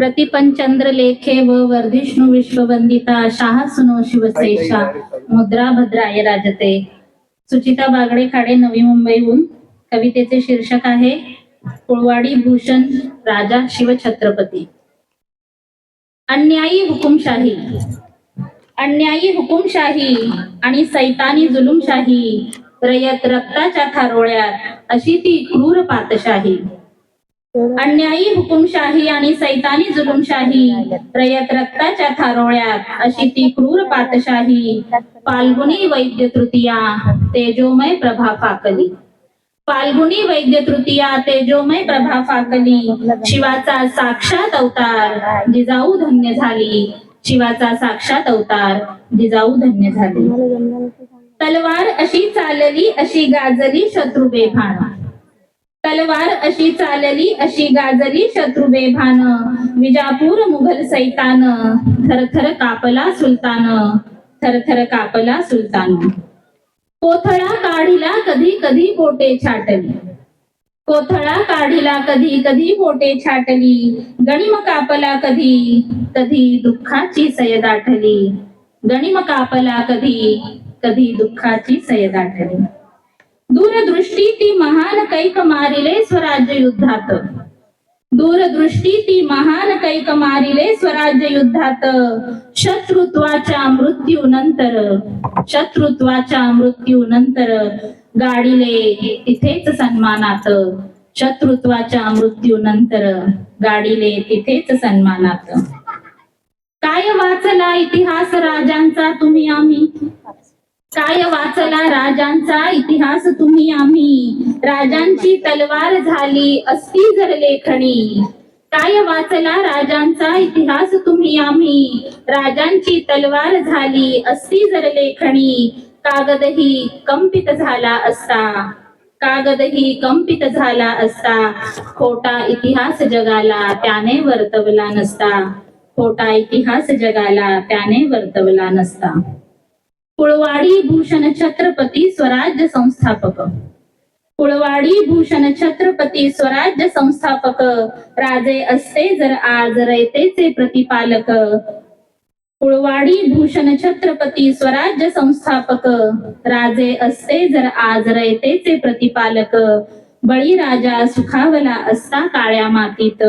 प्रतिपंचंद्र लेखे व वर्धिष्णु विश्ववंदिता शाह सुनो शिवसेशा मुद्रा भद्राय राजते। सुचिता बागडे खाडे नवी मुंबईहून. कवितेचे शीर्षक आहे कुळवाडी भूषण राजा शिवछत्रपती. अन्यायी हुकुमशाही. अन्यायी हुकुमशाही आणि सैतानी जुलुमशाही रयत रक्ताच्या थारोळ्यात अशी ती क्रूर पातशाही. अन्यायी हुकुमशाही आणि सैतानी जुलुमशाही रयत रक्ताच्या थारोळ्यात अशी ती क्रूर पातशाही फाल्गुनी वैद्य तृतीया तेजोमय प्रभा फाकली. फाल्गुनी वैद्य तृतीया तेजोमय प्रभा फाकली. शिवाचा साक्षात अवतार जिजाऊ धन्य झाली. शिवाचा साक्षात अवतार जिजाऊ धन्य झाली. तलवार अशी चालली अशी गाजली शत्रू बेभान तलवार अशी चालली अशी गाजली शत्रू बेभान विजापूर मुघल सैतान. थरथर कापला सुलतान. थरथर कापला सुलतान. कोथळा काढिला कधी कधी बोटे छाटली. कोथळा काढिला कधी कधी बोटे छाटली. गणिम कापला कधी कधी दुःखाची सय दाटली. गणिम कापला कधी कधी दुःखाची सय दाटली. दूरदृष्टी ती महान कैक मारिले स्वराज्य युद्धात दूरदृष्टी ती महान कैक मारिले स्वराज्य युद्धात शत्रुत्वाच्या मृत्यू नंतर शत्रुत्वाच्या मृत्यू नंतर गाडीले तिथेच सन्मानात. शत्रुत्वाच्या मृत्यू नंतर गाडीले तिथेच सन्मानात. काय वाचला इतिहास राजांचा तुम्ही आम्ही? काय वाचला राजांचा इतिहास तुम्ही आम्ही? राजांची तलवार झाली असती जर लेखणी. काय वाचला राजांचा इतिहास तुम्ही आम्ही? राजांची तलवार झाली असती जर लेखणी. कागदही कंपित झाला असता कागदही कंपित झाला असता खोटा इतिहास जगाला त्याने वर्तवला नसता. खोटा इतिहास जगाला त्याने वर्तवला नसता. कुळवाडी भूषण छत्रपती स्वराज्य संस्थापक. कुळवाडी भूषण छत्रपती स्वराज्य संस्थापक. राजे असते जर आज रयतेचे प्रतिपालक. कुळवाडी भूषण छत्रपती स्वराज्य संस्थापक. राजे असते जर आज रयतेचे प्रतिपालक. बळीराजा सुखावला असता काळ्या मातीत.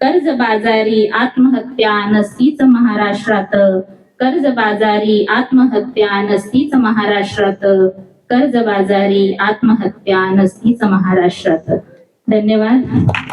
कर्जबाजारी आत्महत्या नसतीच महाराष्ट्रात. कर्जबाजारी आत्महत्या नसतीच महाराष्ट्रात. कर्जबाजारी आत्महत्या नसतीच महाराष्ट्रात. धन्यवाद.